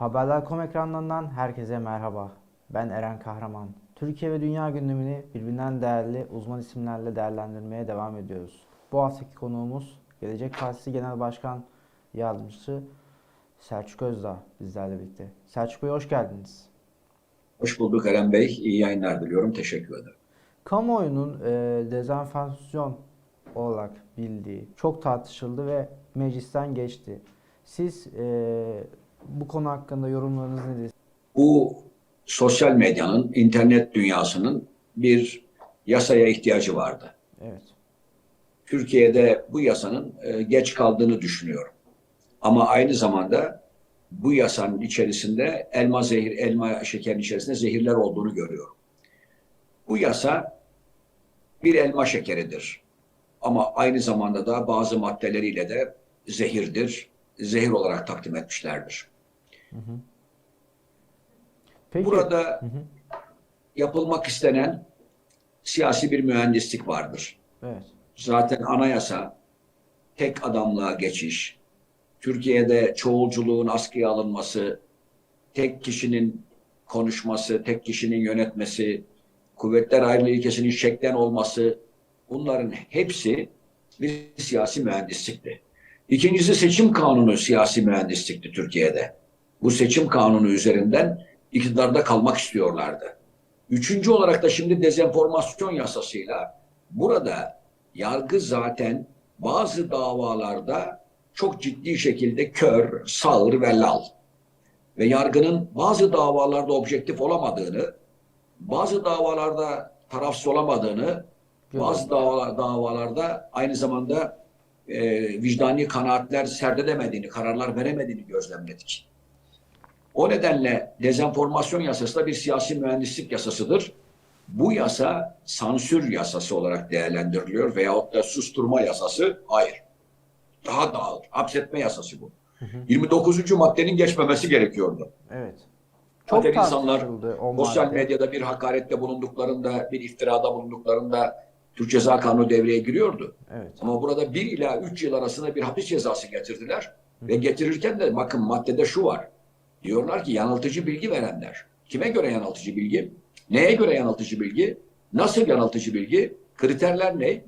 Haberler.com ekranlarından herkese merhaba. Ben Eren Kahraman. Türkiye ve dünya gündemini birbirinden değerli uzman isimlerle değerlendirmeye devam ediyoruz. Bu haftaki konuğumuz Gelecek Partisi Genel Başkan Yardımcısı Selçuk Özdağ bizlerle birlikte. Selçuk Bey hoş geldiniz. Hoş bulduk Eren Bey. İyi yayınlar diliyorum. Teşekkür ederim. Kamuoyunun e, dezenformasyon olarak bildiği çok tartışıldı ve meclisten geçti. Siz e, bu konu hakkında yorumlarınız nedir? Bu sosyal medyanın, internet dünyasının bir yasaya ihtiyacı vardı. Evet. Türkiye'de bu yasanın e, geç kaldığını düşünüyorum. Ama aynı zamanda bu yasanın içerisinde elma zehir, elma şekerin içerisinde zehirler olduğunu görüyorum. Bu yasa bir elma şekeridir. Ama aynı zamanda da bazı maddeleriyle de zehirdir. Zehir olarak takdim etmişlerdir. Peki, Burada Hı hı. yapılmak istenen siyasi bir mühendislik vardır. evet. Zaten anayasa tek adamlığa geçiş, Türkiye'de çoğulculuğun askıya alınması, tek kişinin konuşması, tek kişinin yönetmesi, kuvvetler ayrılığı ilkesinin şeklen olması bunların hepsi bir siyasi mühendislikti. İkincisi seçim kanunu siyasi mühendislikti Türkiye'de. Bu seçim kanunu üzerinden iktidarda kalmak istiyorlardı. Üçüncü olarak da şimdi dezenformasyon yasasıyla burada yargı zaten bazı davalarda çok ciddi şekilde kör, sağır ve lal. Ve yargının bazı davalarda objektif olamadığını, bazı davalarda tarafsız olamadığını, bazı davalar, davalarda aynı zamanda e, vicdani kanaatler serdedemediğini, kararlar veremediğini gözlemledik. O nedenle dezenformasyon yasası da bir siyasi mühendislik yasasıdır. Bu yasa sansür yasası olarak değerlendiriliyor veyahut da susturma yasası hayır. Daha da ağır. Hapsetme yasası bu. 29. maddenin geçmemesi gerekiyordu. Evet. Zaten insanlar sosyal medyada bir hakarette bulunduklarında, bir iftirada bulunduklarında Türk Ceza Kanunu devreye giriyordu. Evet. Ama burada 1 ila 3 yıl arasında bir hapis cezası getirdiler. Ve getirirken de bakın maddede şu var. Diyorlar ki yanıltıcı bilgi verenler. Kime göre yanıltıcı bilgi? Neye göre yanıltıcı bilgi? Nasıl yanıltıcı bilgi? Kriterler ne?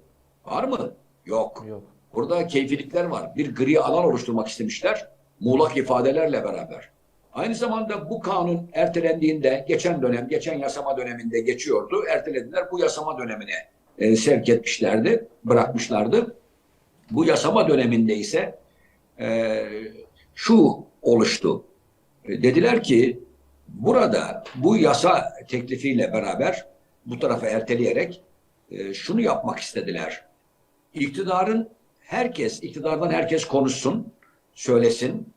Var mı? Yok. Yok. Burada keyfilikler var. Bir gri alan oluşturmak istemişler. Muğlak ifadelerle beraber. Aynı zamanda bu kanun ertelendiğinde, geçen dönem, geçen yasama döneminde geçiyordu. Ertelediler. Bu yasama dönemine e, sevk etmişlerdi, bırakmışlardı. Bu yasama döneminde ise e, şu oluştu. E, dediler ki burada bu yasa teklifiyle beraber bu tarafa erteleyerek e, şunu yapmak istediler. İktidarın herkes, iktidardan herkes konuşsun, söylesin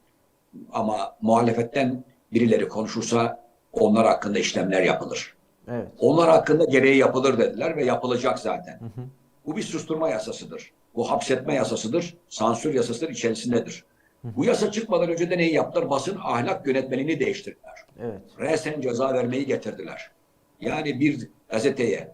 ama muhalefetten birileri konuşursa onlar hakkında işlemler yapılır. Evet. Onlar hakkında gereği yapılır dediler ve yapılacak zaten. Bu bir susturma yasasıdır. Bu hapsetme yasasıdır. Sansür yasasıdır içerisindedir. Bu yasa çıkmadan önce de neyi yaptılar? Basın ahlak yönetmenliğini değiştirdiler. Evet. Resen ceza vermeyi getirdiler. Yani bir gazeteye,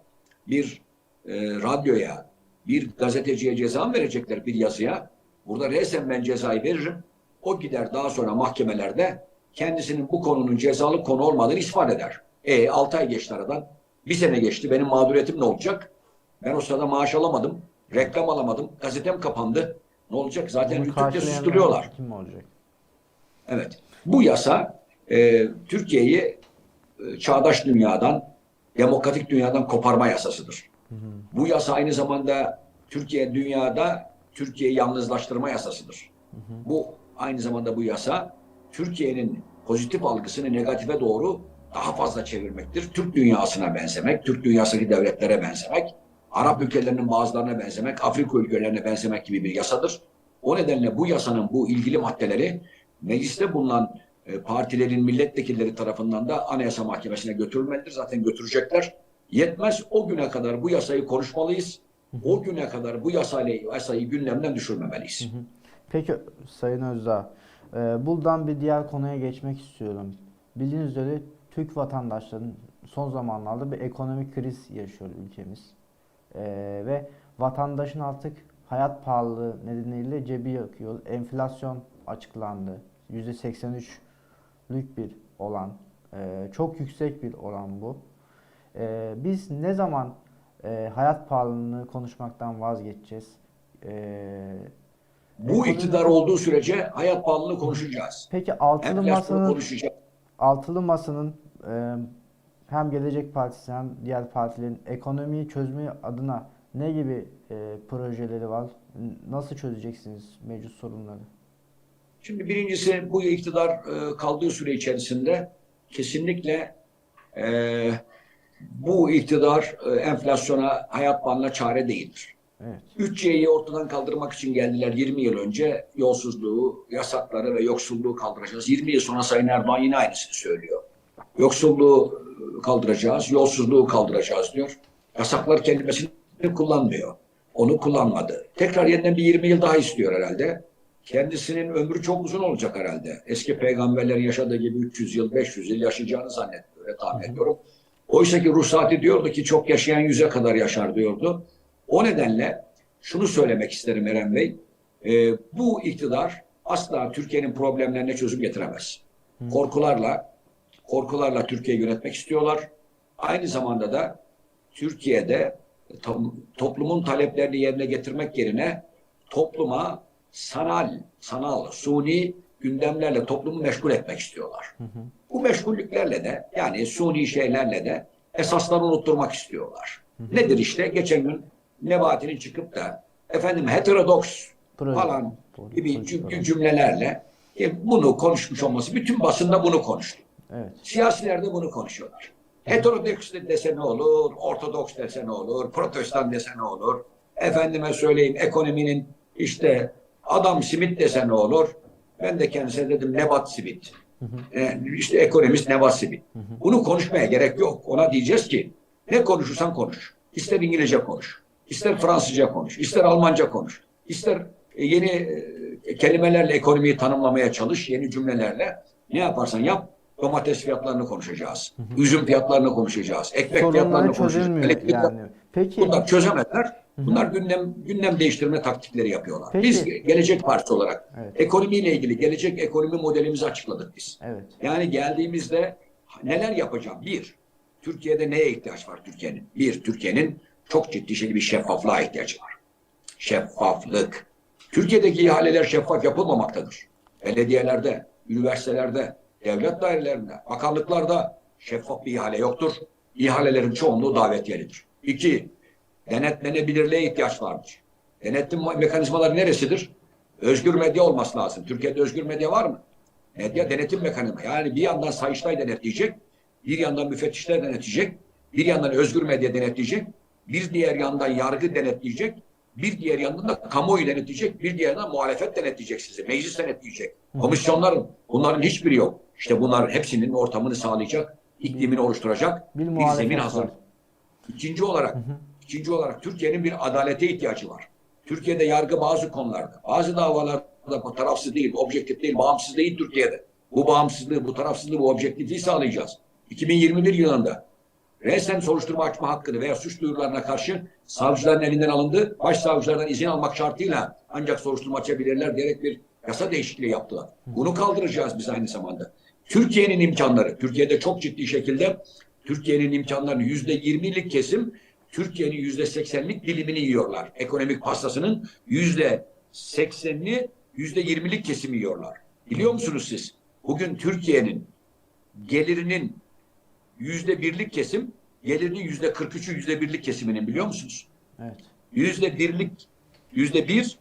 bir e, radyoya, bir gazeteciye ceza mı verecekler bir yazıya? Burada resen ben cezayı veririm. O gider daha sonra mahkemelerde kendisinin bu konunun cezalı konu olmadığını ispat eder. E 6 ay geçti aradan. Bir sene geçti. Benim mağduriyetim ne olacak? Ben o sırada maaş alamadım. Reklam alamadım. Gazetem kapandı. Ne olacak? Zaten karşılayan susturuyorlar. Kim olacak? Evet. Bu yasa e, Türkiye'yi e, çağdaş dünyadan, demokratik dünyadan koparma yasasıdır. Bu yasa aynı zamanda Türkiye dünyada Türkiye'yi yalnızlaştırma yasasıdır. Bu aynı zamanda bu yasa Türkiye'nin pozitif algısını negatife doğru daha fazla çevirmektir. Türk dünyasına benzemek, Türk dünyasındaki devletlere benzemek, Arap ülkelerinin bazılarına benzemek, Afrika ülkelerine benzemek gibi bir yasadır. O nedenle bu yasanın bu ilgili maddeleri mecliste bulunan e, partilerin milletvekilleri tarafından da Anayasa Mahkemesi'ne götürülmelidir. Zaten götürecekler. Yetmez o güne kadar bu yasayı konuşmalıyız. O güne kadar bu yasayla, yasayı gündemden düşürmemeliyiz. Peki Sayın Özdağ, e, buradan bir diğer konuya geçmek istiyorum. Bildiğiniz üzere Türk vatandaşlarının son zamanlarda bir ekonomik kriz yaşıyor ülkemiz. E, ve vatandaşın artık hayat pahalılığı nedeniyle cebi yakıyor. Enflasyon açıklandı. %83 bir oran. E, çok yüksek bir oran bu. E, biz ne zaman e, hayat pahalılığını konuşmaktan vazgeçeceğiz? E, Bu iktidar olduğu sürece hayat pahalılığını konuşacağız. Peki altılı masanın konuşacağız. Altılı masanın e, hem Gelecek Partisi hem diğer partilerin ekonomiyi çözme adına ne gibi e, projeleri var? Nasıl çözeceksiniz mevcut sorunları? Şimdi birincisi bu iktidar e, kaldığı süre içerisinde kesinlikle e, bu iktidar e, enflasyona, hayat pahalılığına çare değildir. Evet. 3C'yi ortadan kaldırmak için geldiler 20 yıl önce. Yolsuzluğu, yasakları ve yoksulluğu kaldıracağız. 20 yıl sonra Sayın Erdoğan yine aynısını söylüyor. Yoksulluğu kaldıracağız, yolsuzluğu kaldıracağız diyor. Yasaklar kelimesini kullanmıyor. Onu kullanmadı. Tekrar yeniden bir 20 yıl daha istiyor herhalde. Kendisinin ömrü çok uzun olacak herhalde. Eski peygamberlerin yaşadığı gibi 300 yıl, 500 yıl yaşayacağını zannediyor, öyle tahmin ediyorum. Oysa ki ruhsati diyordu ki çok yaşayan yüze kadar yaşar diyordu. O nedenle şunu söylemek isterim Eren Bey. Ee, bu iktidar asla Türkiye'nin problemlerine çözüm getiremez. Korkularla, korkularla Türkiye'yi yönetmek istiyorlar. Aynı zamanda da Türkiye'de to- toplumun taleplerini yerine getirmek yerine topluma sanal, sanal, suni gündemlerle toplumu meşgul etmek istiyorlar. Bu meşgullüklerle de yani suni şeylerle de esasları unutturmak istiyorlar. Nedir işte? Geçen gün Nebati'nin çıkıp da efendim heterodoks Proje. falan gibi cümlelerle e, bunu konuşmuş olması bütün basında bunu konuştu. Evet. Siyasiler de bunu konuşuyorlar. Heterodoks dese ne olur, ortodoks dese ne olur, protestan dese ne olur, efendime söyleyeyim ekonominin işte adam simit dese ne olur. Ben de kendisine dedim nebat simit. Yani işte ekonomist nebat simit. Bunu konuşmaya gerek yok. Ona diyeceğiz ki ne konuşursan konuş. İster İngilizce konuş, ister Fransızca konuş, ister Almanca konuş, ister e, yeni e, kelimelerle ekonomiyi tanımlamaya çalış, yeni cümlelerle. Ne yaparsan yap, domates fiyatlarını konuşacağız. Üzüm fiyatlarını konuşacağız. Ekmek Sorunları fiyatlarını konuşacağız. Elektrik yani. Peki Bunlar çözemediler. Bunlar gündem gündem değiştirme taktikleri yapıyorlar. Peki. Biz Gelecek Partisi olarak Evet. ekonomiyle ilgili gelecek ekonomi modelimizi açıkladık biz. evet. Yani geldiğimizde neler yapacağım? Bir, Türkiye'de neye ihtiyaç var Türkiye'nin? Bir, Türkiye'nin çok ciddi şey bir şeffaflığa ihtiyacı var. Şeffaflık. Türkiye'deki ihaleler şeffaf yapılmamaktadır. Belediyelerde, üniversitelerde, devlet dairelerinde, bakanlıklarda şeffaf bir ihale yoktur. İhalelerin çoğunluğu davetiyelidir. İki, denetlenebilirliğe ihtiyaç vardır. Denetim mekanizmaları neresidir? Özgür medya olması lazım. Türkiye'de özgür medya var mı? Medya denetim mekanizması. Yani bir yandan Sayıştay denetleyecek, bir yandan müfettişler denetleyecek, bir yandan özgür medya denetleyecek, bir diğer yandan yargı denetleyecek, bir diğer yandan da kamuoyu denetleyecek, bir diğer yandan muhalefet denetleyecek sizi, meclis denetleyecek. Komisyonların, bunların hiçbiri yok. İşte bunlar hepsinin ortamını sağlayacak, iklimini oluşturacak Bir bir, zemin hazır. İkinci olarak, ikinci olarak Türkiye'nin bir adalete ihtiyacı var. Türkiye'de yargı bazı konularda, bazı davalarda tarafsız değil, objektif değil, bağımsız değil Türkiye'de. Bu bağımsızlığı, bu tarafsızlığı, bu objektifliği sağlayacağız. 2021 yılında resen soruşturma açma hakkını veya suç duyurularına karşı savcıların elinden alındı. Başsavcılardan izin almak şartıyla ancak soruşturma açabilirler diyerek bir yasa değişikliği yaptılar. Bunu kaldıracağız biz aynı zamanda. Türkiye'nin imkanları, Türkiye'de çok ciddi şekilde Türkiye'nin imkanlarını yüzde yirmilik kesim Türkiye'nin yüzde seksenlik dilimini yiyorlar. Ekonomik pastasının yüzde seksenini yüzde yirmilik kesimi yiyorlar. Biliyor musunuz siz? Bugün Türkiye'nin gelirinin yüzde birlik kesim, gelirinin yüzde kırk üçü yüzde birlik kesiminin biliyor musunuz? Evet. Yüzde birlik, yüzde bir,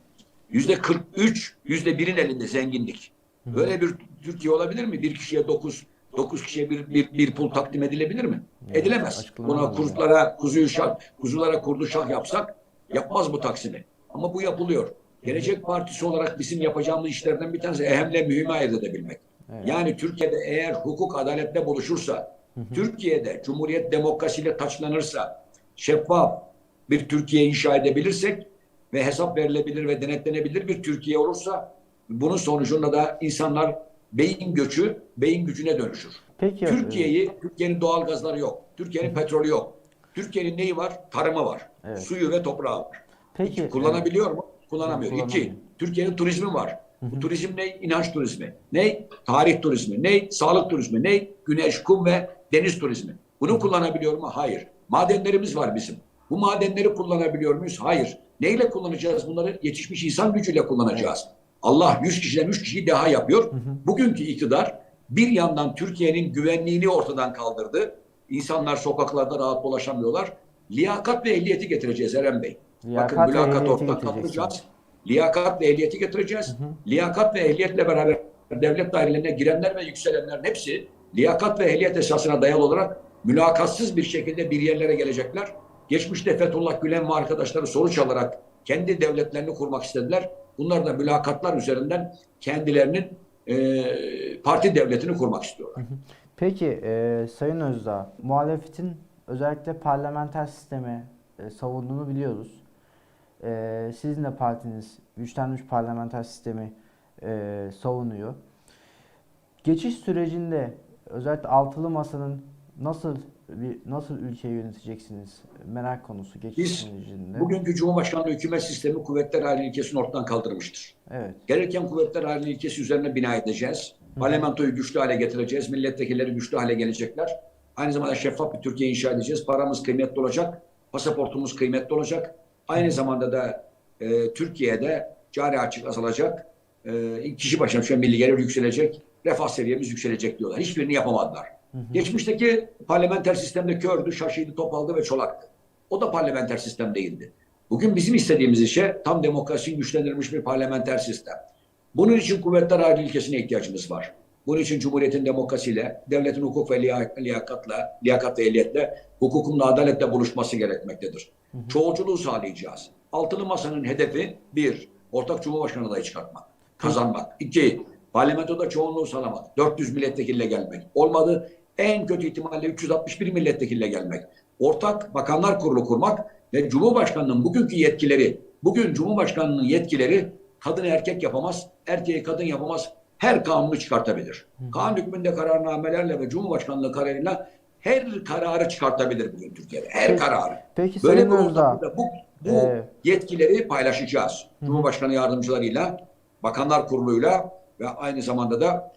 yüzde kırk üç, yüzde birin elinde zenginlik. Böyle bir Türkiye olabilir mi? Bir kişiye dokuz, dokuz kişiye bir, bir, bir pul takdim edilebilir mi? Evet, Edilemez. Buna yani. kuzulara, kuzuyu şah, kuzulara kurdu şah yapsak yapmaz bu taksimi. Ama bu yapılıyor. Gelecek Partisi olarak bizim yapacağımız işlerden bir tanesi ehemle mühime ayırt edebilmek. Evet. Yani Türkiye'de eğer hukuk adaletle buluşursa, Türkiye'de Cumhuriyet demokrasiyle taçlanırsa, şeffaf bir Türkiye inşa edebilirsek ve hesap verilebilir ve denetlenebilir bir Türkiye olursa bunun sonucunda da insanlar beyin göçü, beyin gücüne dönüşür. Peki e, Türkiye'yi, Türkiye'nin doğal gazları yok. Türkiye'nin petrolü yok. Türkiye'nin neyi var? Tarımı var. Evet. Suyu ve toprağı var. peki Kullanabiliyor mu? Kullanamıyor. Kullanamıyor. İki, Türkiye'nin turizmi var. Bu turizm ne? İnanç turizmi. Ne? Tarih turizmi. Ne? Sağlık turizmi. Ne? Güneş, kum ve deniz turizmi. Bunu kullanabiliyor mu? Hayır. Madenlerimiz var bizim. Bu madenleri kullanabiliyor muyuz? Hayır. Neyle kullanacağız bunları? Yetişmiş insan gücüyle kullanacağız. Allah 100 kişiden 3 kişiyi daha yapıyor. Bugünkü iktidar bir yandan Türkiye'nin güvenliğini ortadan kaldırdı. İnsanlar sokaklarda rahat dolaşamıyorlar. Liyakat ve ehliyeti getireceğiz Eren Bey. Liyakat Bakın mülakat ortadan kaldıracağız. Liyakat ve ehliyeti getireceğiz. Liyakat ve ehliyetle beraber devlet dairelerine girenler ve yükselenlerin hepsi liyakat ve ehliyet esasına dayalı olarak mülakatsız bir şekilde bir yerlere gelecekler. Geçmişte Fethullah Gülen ve arkadaşları sonuç alarak kendi devletlerini kurmak istediler. Bunlar da mülakatlar üzerinden kendilerinin e, parti devletini kurmak istiyorlar. Peki e, Sayın Özdağ, muhalefetin özellikle parlamenter sistemi e, savunduğunu biliyoruz. E, sizin de partiniz güçlenmiş parlamenter sistemi e, savunuyor. Geçiş sürecinde özellikle altılı masanın nasıl bir nasıl ülkeyi yöneteceksiniz merak konusu geçiş Biz sürecinde. Bugünkü Cumhurbaşkanlığı hükümet sistemi kuvvetler aile ilkesini ortadan kaldırmıştır. Evet. Gelirken kuvvetler aile ilkesi üzerine bina edeceğiz. Parlamentoyu güçlü hale getireceğiz. Milletvekilleri güçlü hale gelecekler. Aynı zamanda şeffaf bir Türkiye inşa edeceğiz. Paramız kıymetli olacak. Pasaportumuz kıymetli olacak. Aynı zamanda da e, Türkiye'de cari açık azalacak. E, kişi başına düşen milli gelir yükselecek. Refah seviyemiz yükselecek diyorlar. Hiçbirini yapamadılar. Geçmişteki parlamenter sistemde kördü, şaşıydı, topaldı ve çolaktı. O da parlamenter sistem değildi. Bugün bizim istediğimiz işe tam demokrasi güçlendirilmiş bir parlamenter sistem. Bunun için kuvvetler ayrı ilkesine ihtiyacımız var. Bunun için Cumhuriyet'in demokrasiyle, devletin hukuk ve liya- liyakatla, liyakat ve ehliyetle, hukukun da adaletle buluşması gerekmektedir. Çoğulculuğu sağlayacağız. Altılı Masa'nın hedefi bir, ortak Cumhurbaşkanı adayı çıkartmak, kazanmak. İki, parlamentoda çoğunluğu sağlamak. 400 milletvekiliyle gelmek. Olmadı, en kötü ihtimalle 361 milletvekiliyle gelmek. Ortak Bakanlar Kurulu kurmak ve Cumhurbaşkanı'nın bugünkü yetkileri, bugün Cumhurbaşkanı'nın yetkileri kadın erkek yapamaz, erkeği kadın yapamaz. Her kanunu çıkartabilir. Kanun hükmünde kararnamelerle ve Cumhurbaşkanlığı kararıyla her kararı çıkartabilir bugün Türkiye'de. Her Peki, kararı. Peki Böyle bir ortamda bu, bu Ee, yetkileri paylaşacağız. Cumhurbaşkanı yardımcılarıyla, Bakanlar Kurulu'yla ve aynı zamanda da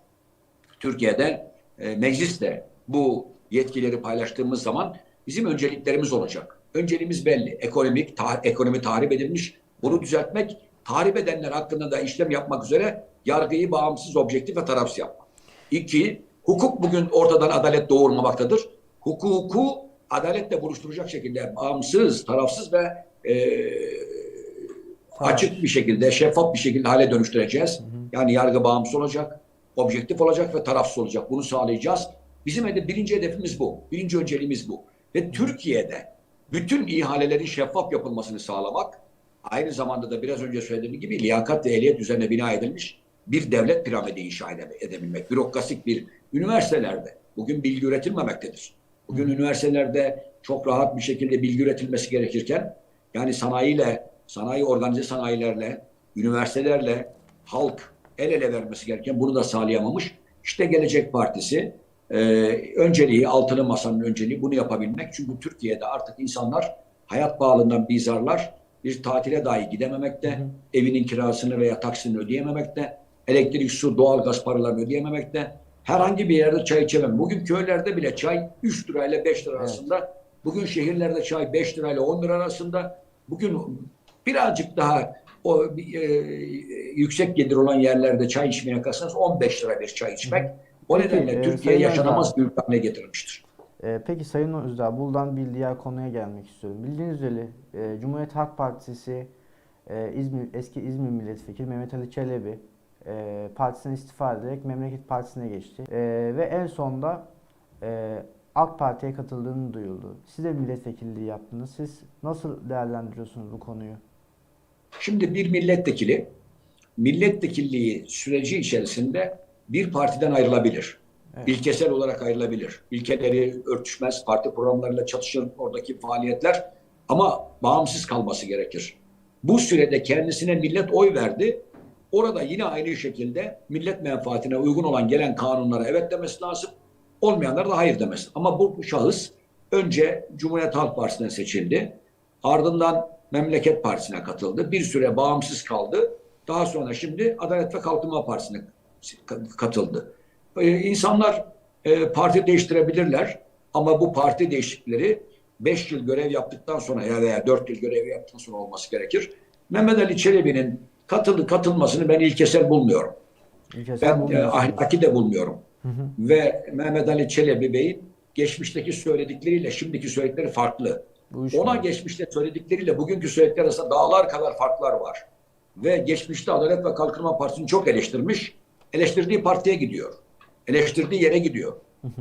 Türkiye'de e, mecliste bu yetkileri paylaştığımız zaman bizim önceliklerimiz olacak. Önceliğimiz belli. Ekonomik, ta- ekonomi tahrip edilmiş. Bunu düzeltmek, tahrip edenler hakkında da işlem yapmak üzere yargıyı bağımsız, objektif ve tarafsız yapmak. İki, hukuk bugün ortadan adalet doğurmamaktadır. Hukuku adaletle buluşturacak şekilde bağımsız, tarafsız ve e, açık bir şekilde, şeffaf bir şekilde hale dönüştüreceğiz. Yani yargı bağımsız olacak, objektif olacak ve tarafsız olacak. Bunu sağlayacağız. Bizim hedef, birinci hedefimiz bu. Birinci önceliğimiz bu. Ve Türkiye'de bütün ihalelerin şeffaf yapılmasını sağlamak, aynı zamanda da biraz önce söylediğim gibi liyakat ve ehliyet üzerine bina edilmiş bir devlet piramidi inşa ede- edebilmek. Bürokrasik bir üniversitelerde bugün bilgi üretilmemektedir. Bugün üniversitelerde çok rahat bir şekilde bilgi üretilmesi gerekirken yani sanayiyle, sanayi organize sanayilerle, üniversitelerle halk el ele vermesi gereken bunu da sağlayamamış. İşte Gelecek Partisi e, önceliği, altılı masanın önceliği bunu yapabilmek. Çünkü Türkiye'de artık insanlar hayat pahalılığından bizarlar. Bir tatile dahi gidememekte, evinin kirasını veya taksini ödeyememekte, elektrik, su, doğalgaz paralarını ödeyememekte, herhangi bir yerde çay içemem. Bugün köylerde bile çay 3 lirayla 5 lira arasında. Bugün şehirlerde çay 5 lirayla 10 lira arasında. Bugün birazcık daha o e, yüksek gelir olan yerlerde çay içmeye kalksanız 15 lira bir çay içmek. O Peki, nedenle e, Türkiye Sayın yaşanamaz bir ülke haline getirilmiştir. Ee, peki Sayın Özdağ, buradan bir diğer konuya gelmek istiyorum. Bildiğiniz üzere e, Cumhuriyet Halk Partisi e, İzmir eski İzmir Milletvekili Mehmet Ali Çelebi e, partisinden istifa ederek Memleket Partisi'ne geçti. E, ve en sonda e, AK Parti'ye katıldığını duyuldu. Siz de milletvekilliği yaptınız. Siz nasıl değerlendiriyorsunuz bu konuyu? Şimdi bir milletvekili milletvekilliği süreci içerisinde bir partiden ayrılabilir. Evet. İlkesel olarak ayrılabilir. İlkeleri örtüşmez, parti programlarıyla çatışır oradaki faaliyetler ama bağımsız kalması gerekir. Bu sürede kendisine millet oy verdi. Orada yine aynı şekilde millet menfaatine uygun olan gelen kanunlara evet demesi lazım. Olmayanlara da hayır demesi. Ama bu şahıs önce Cumhuriyet Halk Partisi'ne seçildi. Ardından Memleket Partisi'ne katıldı. Bir süre bağımsız kaldı. Daha sonra şimdi Adalet ve Kalkınma Partisi'ne katıldı. Ee, insanlar e, parti değiştirebilirler ama bu parti değişiklikleri 5 yıl görev yaptıktan sonra ya veya 4 yıl görev yaptıktan sonra olması gerekir. Mehmet Ali Çelebi'nin katıldı katılmasını ben ilkesel bulmuyorum. İlkesel Ben e, ahlaki de bulmuyorum. Hı hı. Ve Mehmet Ali Çelebi Bey'in geçmişteki söyledikleriyle şimdiki söyledikleri farklı. Bu üç Ona mü? geçmişte söyledikleriyle bugünkü söyledikleri arasında dağlar kadar farklar var. Ve geçmişte Adalet ve Kalkınma Partisi'ni çok eleştirmiş. Eleştirdiği partiye gidiyor. Eleştirdiği yere gidiyor.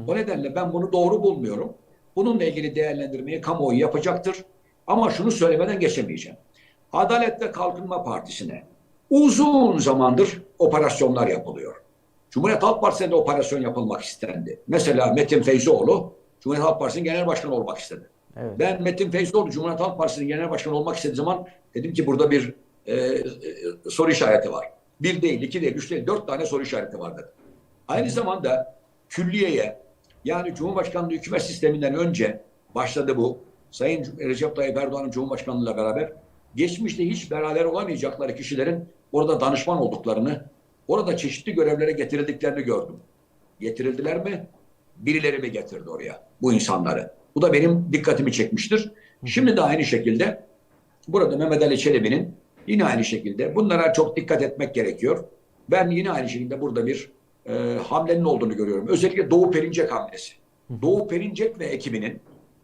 O nedenle ben bunu doğru bulmuyorum. Bununla ilgili değerlendirmeyi kamuoyu yapacaktır. Ama şunu söylemeden geçemeyeceğim. Adalet ve Kalkınma Partisi'ne uzun zamandır operasyonlar yapılıyor. Cumhuriyet Halk Partisi'ne de operasyon yapılmak istendi. Mesela Metin Feyzioğlu Cumhuriyet Halk Partisi'nin genel başkanı olmak istedi. Evet. Ben Metin Feyzoğlu Cumhuriyet Halk Partisi'nin genel başkanı olmak istediği zaman dedim ki burada bir e, e, soru işareti var. Bir değil, iki değil, üç değil, dört tane soru işareti var dedim. Aynı zamanda külliyeye yani Cumhurbaşkanlığı hükümet sisteminden önce başladı bu. Sayın Recep Tayyip Erdoğan'ın Cumhurbaşkanlığıyla beraber geçmişte hiç beraber olamayacakları kişilerin orada danışman olduklarını, orada çeşitli görevlere getirildiklerini gördüm. Getirildiler mi? Birileri mi getirdi oraya bu insanları? Bu da benim dikkatimi çekmiştir. Şimdi de aynı şekilde burada Mehmet Ali Çelebi'nin yine aynı şekilde bunlara çok dikkat etmek gerekiyor. Ben yine aynı şekilde burada bir e, hamlenin olduğunu görüyorum. Özellikle Doğu Perinçek hamlesi. Doğu Perinçek ve ekibinin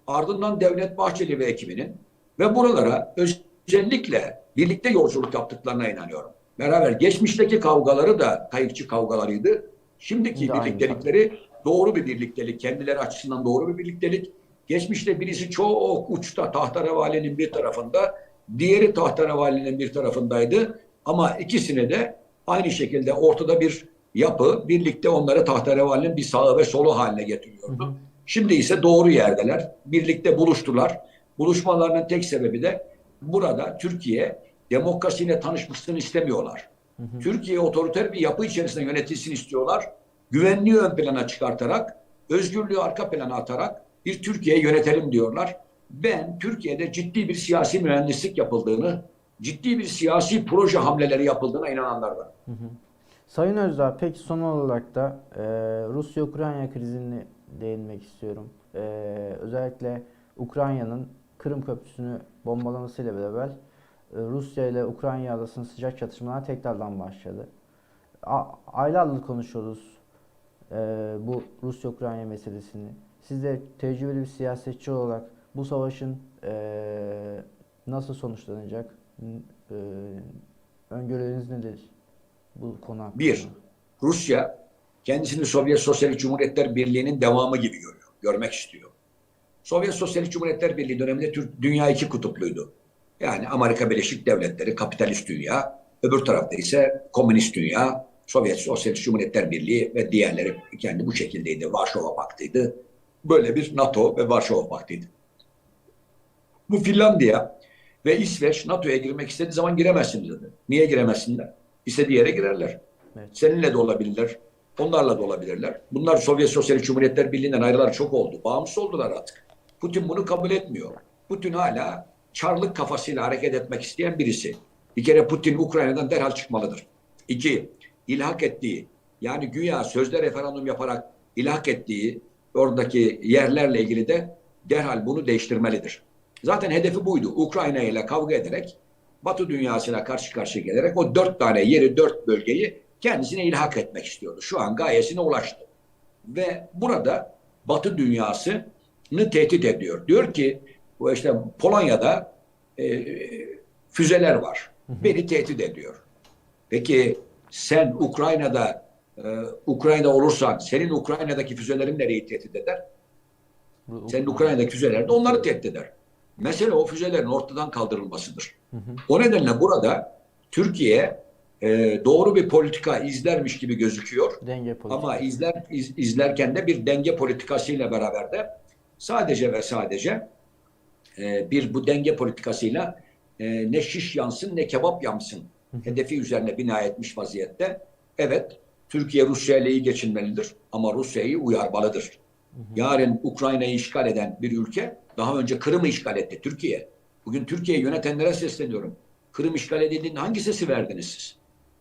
ardından Devlet Bahçeli ve ekibinin ve buralara özellikle birlikte yolculuk yaptıklarına inanıyorum. Beraber geçmişteki kavgaları da kayıkçı kavgalarıydı. Şimdiki Şimdi aynı birliktelikleri doğru bir birliktelik, kendileri açısından doğru bir birliktelik. Geçmişte birisi çok uçta tahterevalinin bir tarafında, diğeri tahterevalinin bir tarafındaydı. Ama ikisine de aynı şekilde ortada bir yapı, birlikte onları tahterevalinin bir sağı ve solu haline getiriyordu. Hı hı. Şimdi ise doğru yerdeler. Birlikte buluştular. Buluşmalarının tek sebebi de burada Türkiye demokrasiyle tanışmasını istemiyorlar. Hı hı. Türkiye otoriter bir yapı içerisinde yönetilsin istiyorlar. Güvenliği ön plana çıkartarak, özgürlüğü arka plana atarak bir Türkiye yönetelim diyorlar. Ben Türkiye'de ciddi bir siyasi mühendislik yapıldığını, ciddi bir siyasi proje hamleleri yapıldığına inananlardan. Hı hı. Sayın Özdağ, peki son olarak da e, Rusya-Ukrayna krizini değinmek istiyorum. E, özellikle Ukrayna'nın Kırım Köprüsü'nü bombalamasıyla beraber e, Rusya ile Ukrayna arasında sıcak çatışmalar tekrardan başladı. A, aylardır konuşuyoruz e, bu Rusya-Ukrayna meselesini. Siz de tecrübeli bir siyasetçi olarak bu savaşın e, nasıl sonuçlanacak? E, öngörüleriniz nedir? Bu konu hakkında. Bir, Rusya kendisini Sovyet Sosyalist Cumhuriyetler Birliği'nin devamı gibi görüyor, görmek istiyor. Sovyet Sosyalist Cumhuriyetler Birliği döneminde Türk, dünya iki kutupluydu. Yani Amerika Birleşik Devletleri, kapitalist dünya, öbür tarafta ise komünist dünya, Sovyet Sosyalist Cumhuriyetler Birliği ve diğerleri kendi bu şekildeydi. Varşova Paktı'ydı. Böyle bir NATO ve Varşova Paktı'ydı. Bu Finlandiya ve İsveç NATO'ya girmek istediği zaman giremezsiniz dedi. Niye giremezsinler? İstediği yere girerler. Evet. Seninle de olabilirler. Onlarla da olabilirler. Bunlar Sovyet Sosyalist Cumhuriyetler Birliği'nden ayrılar çok oldu. Bağımsız oldular artık. Putin bunu kabul etmiyor. Putin hala çarlık kafasıyla hareket etmek isteyen birisi. Bir kere Putin Ukrayna'dan derhal çıkmalıdır. İki, ilhak ettiği yani güya sözde referandum yaparak ilhak ettiği oradaki yerlerle ilgili de derhal bunu değiştirmelidir. Zaten hedefi buydu. Ukrayna ile kavga ederek Batı dünyasına karşı karşıya gelerek o dört tane yeri, dört bölgeyi kendisine ilhak etmek istiyordu. Şu an gayesine ulaştı. Ve burada Batı dünyasını tehdit ediyor. Diyor ki bu işte Polonya'da e, füzeler var. Beni tehdit ediyor. Peki sen Ukrayna'da e, Ukrayna olursan senin Ukrayna'daki füzelerin nereyi tehdit eder? Senin Ukrayna'daki füzeler de onları tehdit eder. Mesele o füzelerin ortadan kaldırılmasıdır. Hı hı. O nedenle burada Türkiye e, doğru bir politika izlermiş gibi gözüküyor. Denge politikası. Ama izler iz- izlerken de bir denge politikasıyla beraber de sadece ve sadece e, bir bu denge politikasıyla e, ne şiş yansın ne kebap yansın hedefi üzerine bina etmiş vaziyette. Evet Türkiye Rusya ile iyi geçinmelidir ama Rusya'yı uyarmalıdır. Yarın Ukrayna'yı işgal eden bir ülke daha önce Kırım'ı işgal etti Türkiye. Bugün Türkiye'yi yönetenlere sesleniyorum. Kırım işgal edildiğinde hangi sesi verdiniz siz?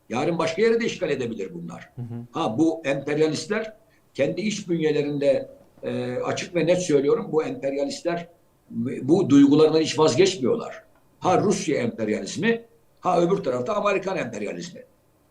Yarın başka yere de işgal edebilir bunlar. Ha bu emperyalistler kendi iç bünyelerinde e, açık ve net söylüyorum bu emperyalistler bu duygularından hiç vazgeçmiyorlar. Ha Rusya emperyalizmi ha öbür tarafta Amerikan emperyalizmi.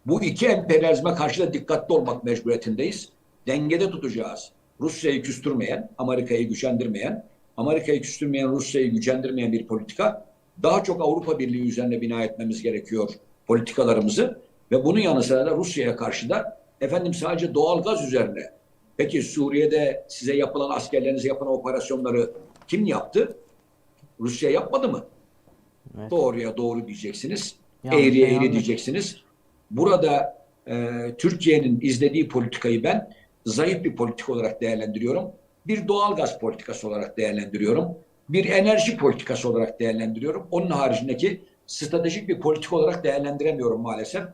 Bu iki emperyalizme karşı da dikkatli olmak mecburiyetindeyiz. Dengede tutacağız. Rusya'yı küstürmeyen, Amerika'yı güçlendirmeyen, Amerika'yı küstürmeyen, Rusya'yı güçlendirmeyen bir politika daha çok Avrupa Birliği üzerine bina etmemiz gerekiyor politikalarımızı ve bunun yanı sıra da Rusya'ya karşı da efendim sadece doğal gaz üzerine. Peki Suriye'de size yapılan askerlerinize yapılan operasyonları kim yaptı? Rusya yapmadı mı? Evet. Doğruya doğru diyeceksiniz. Yanlışa eğriye eğri yanlış. diyeceksiniz. Burada e, Türkiye'nin izlediği politikayı ben zayıf bir politika olarak değerlendiriyorum. Bir doğal gaz politikası olarak değerlendiriyorum. Bir enerji politikası olarak değerlendiriyorum. Onun haricindeki stratejik bir politika olarak değerlendiremiyorum maalesef.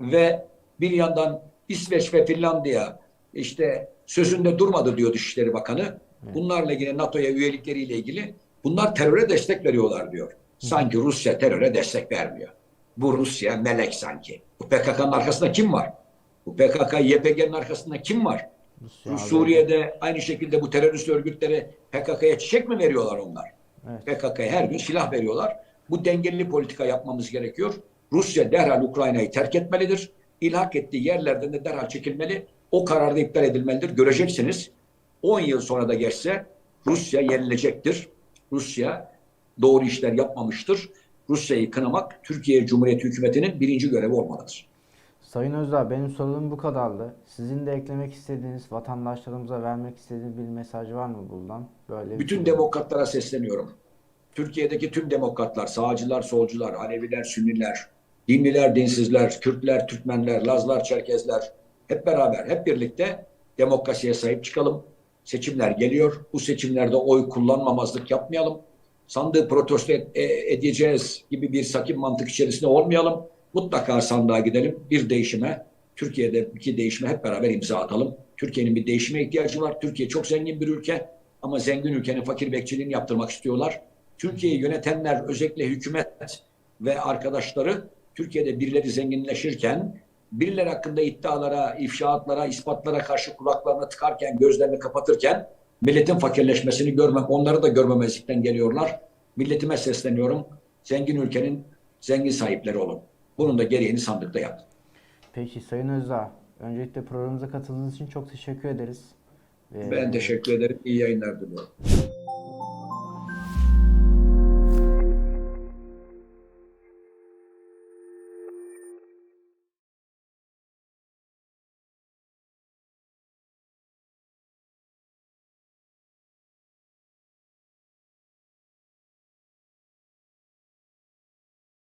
Ve bir yandan İsveç ve Finlandiya işte sözünde durmadı diyor Dışişleri Bakanı. Bunlarla ilgili NATO'ya üyelikleriyle ilgili bunlar teröre destek veriyorlar diyor. Sanki Rusya teröre destek vermiyor. Bu Rusya melek sanki. Bu PKK'nın arkasında kim var? Bu PKK, YPG'nin arkasında kim var? Rusya Bu. Suriye'de aynı şekilde bu terörist örgütlere PKK'ya çiçek mi veriyorlar onlar? Evet. PKK'ya her gün silah veriyorlar. Bu dengeli politika yapmamız gerekiyor. Rusya derhal Ukrayna'yı terk etmelidir. İlhak ettiği yerlerden de derhal çekilmeli. O karar da iptal edilmelidir. Göreceksiniz 10 yıl sonra da geçse Rusya yenilecektir. Rusya doğru işler yapmamıştır. Rusya'yı kınamak Türkiye Cumhuriyeti hükümetinin birinci görevi olmalıdır. Sayın Özdağ benim sorularım bu kadardı. Sizin de eklemek istediğiniz, vatandaşlarımıza vermek istediğiniz bir mesaj var mı buradan? Böyle Bütün şey. demokratlara sesleniyorum. Türkiye'deki tüm demokratlar, sağcılar, solcular, Aleviler, Sünniler, dinliler, dinsizler, Kürtler, Türkmenler, Lazlar, Çerkezler hep beraber, hep birlikte demokrasiye sahip çıkalım. Seçimler geliyor. Bu seçimlerde oy kullanmamazlık yapmayalım. Sandığı protesto et- e- edeceğiz gibi bir sakin mantık içerisinde olmayalım. Mutlaka sandığa gidelim. Bir değişime, Türkiye'deki değişime hep beraber imza atalım. Türkiye'nin bir değişime ihtiyacı var. Türkiye çok zengin bir ülke ama zengin ülkenin fakir bekçiliğini yaptırmak istiyorlar. Türkiye'yi yönetenler özellikle hükümet ve arkadaşları Türkiye'de birileri zenginleşirken birileri hakkında iddialara, ifşaatlara, ispatlara karşı kulaklarını tıkarken, gözlerini kapatırken milletin fakirleşmesini görmem, onları da görmemezlikten geliyorlar. Milletime sesleniyorum. Zengin ülkenin zengin sahipleri olun. Bunun da gereğini sandıkta yapın. Peki Sayın Özdağ, öncelikle programımıza katıldığınız için çok teşekkür ederiz. Ve- Ben teşekkür ederim. İyi yayınlar diliyorum.